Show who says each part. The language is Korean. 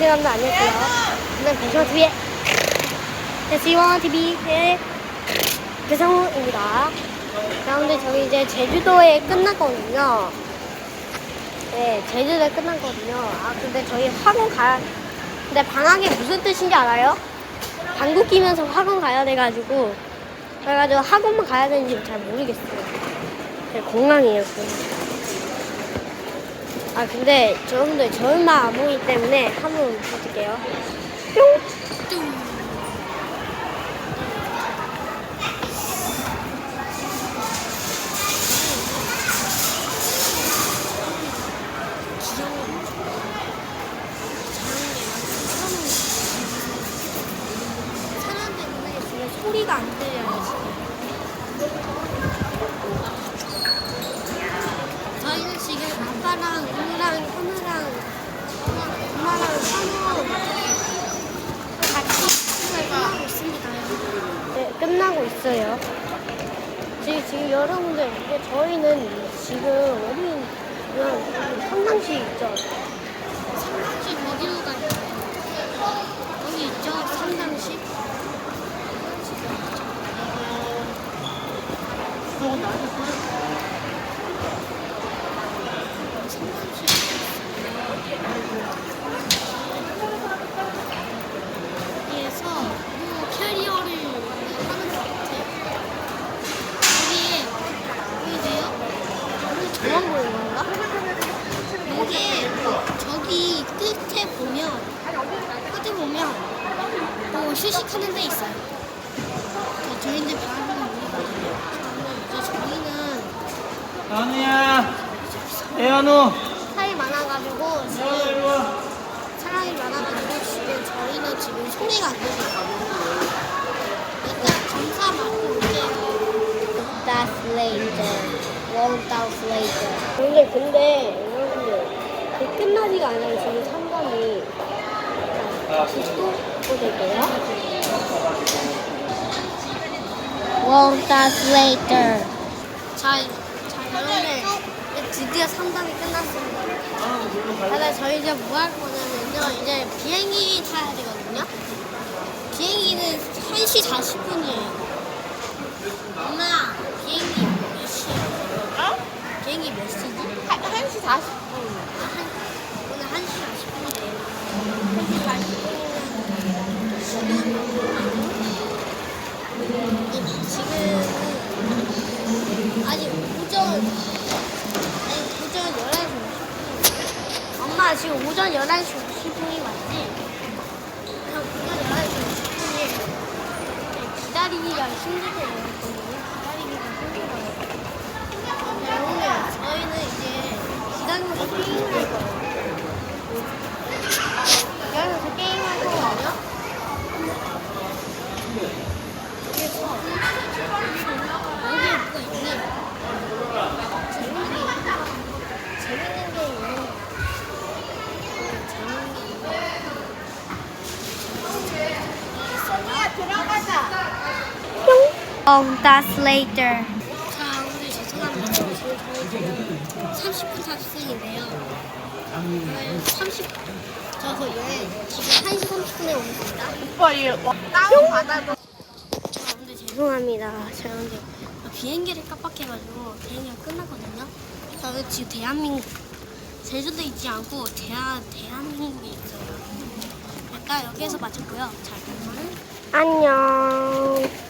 Speaker 1: 시간도 아니었고요. 저는 배시원 TV의 배시원 TV의 배성우입니다. 자, 근데 저희 이제 제주도에 끝났거든요. 네, 제주도에 끝났거든요. 아, 근데 저희 학원 가야, 근데 방학이 무슨 뜻인지 알아요? 방구 끼면서 학원 가야 돼가지고, 그래가지고 학원만 가야 되는지 잘 모르겠어요. 공항이에요, 공항. 아 근데 여러분들 저만 안 보이기 때문에 한번 보여드릴게요. 뿅! 소리가 안 들려요 지금. 저희는 지금 아빠랑 우유랑 현우랑 엄마랑 산호 같이 시간을 끝나고 있습니다. 네, 끝나고 있어요. 지금, 지금 여러분들, 저희는 지금 어디, 그냥 성남시 있죠? 성남시 어디로 가요? 여기 있죠? 성남시? 여기에서 뭐 캐리어를 하는 것 같아요. 여기에 보이세요? 오늘 저만 보이는 건가? 여기 저기 끝에 보면 끝에 보면 뭐 휴식하는 데 있어요. 자, 저희는 바로. 이제 저희는
Speaker 2: 연우야, 애연우,
Speaker 1: 사이 많아가지고
Speaker 2: 연우
Speaker 1: 지금
Speaker 2: 일로 와.
Speaker 1: 사람이 많아가지고 지금 저희는 지금 소리가 안 들리거든요. 일단 검사 받고 올게요. That's later. One hours later. 근데 근데 여러분들 그 끝나지가 않아요. 지금 상담이 또 될게요. One hours later. 자, 자 여러분들 드디어 상담이 끝났습니다. 근데 저희 이제 뭐 할 거냐면요. 이제 비행기 타야 되거든요. 비행기는 1시 40분이에요. 엄마? 비행기 몇 시지?
Speaker 3: 1시 40분.
Speaker 1: 아, 한, 오늘 1시 40분이에요. 1시 40분이면 지금, 지금, 아직 오전, 아니, 오전 11시 50분. 엄마, 지금 오전 11시 50분이 맞지? 그냥 오전 11시 50분이 기다리기가. 기다리기가 힘들어요. 네, 오늘 저희는 이제 기다리면서 게임을 할 거예요. 기다리면서 게임을 할 거거든요. 그래서 여기에 뭐가 있네. 재밌는. 재밌는 게 있는 거. 재밌는 게 있는
Speaker 3: 소미야 들어가자.
Speaker 1: Oh, that's later. 자, 오늘 죄송합니다. 지금 저희 지금 30분 탑승인데요. 저희 30, 저거 여행 지금 1시 30분에 오겠습니다.
Speaker 3: 오빠 얘 다운 받아도.
Speaker 1: 자, 근데 죄송합니다. 제가 근데 비행기를 깜빡해가지고 비행기가 끝나거든요. 자, 근데 지금 대한민국, 제주도 있지 않고 대한, 대한민국에 있어요. 일단 여기에서 마쳤고요. 자, 그러면 안녕.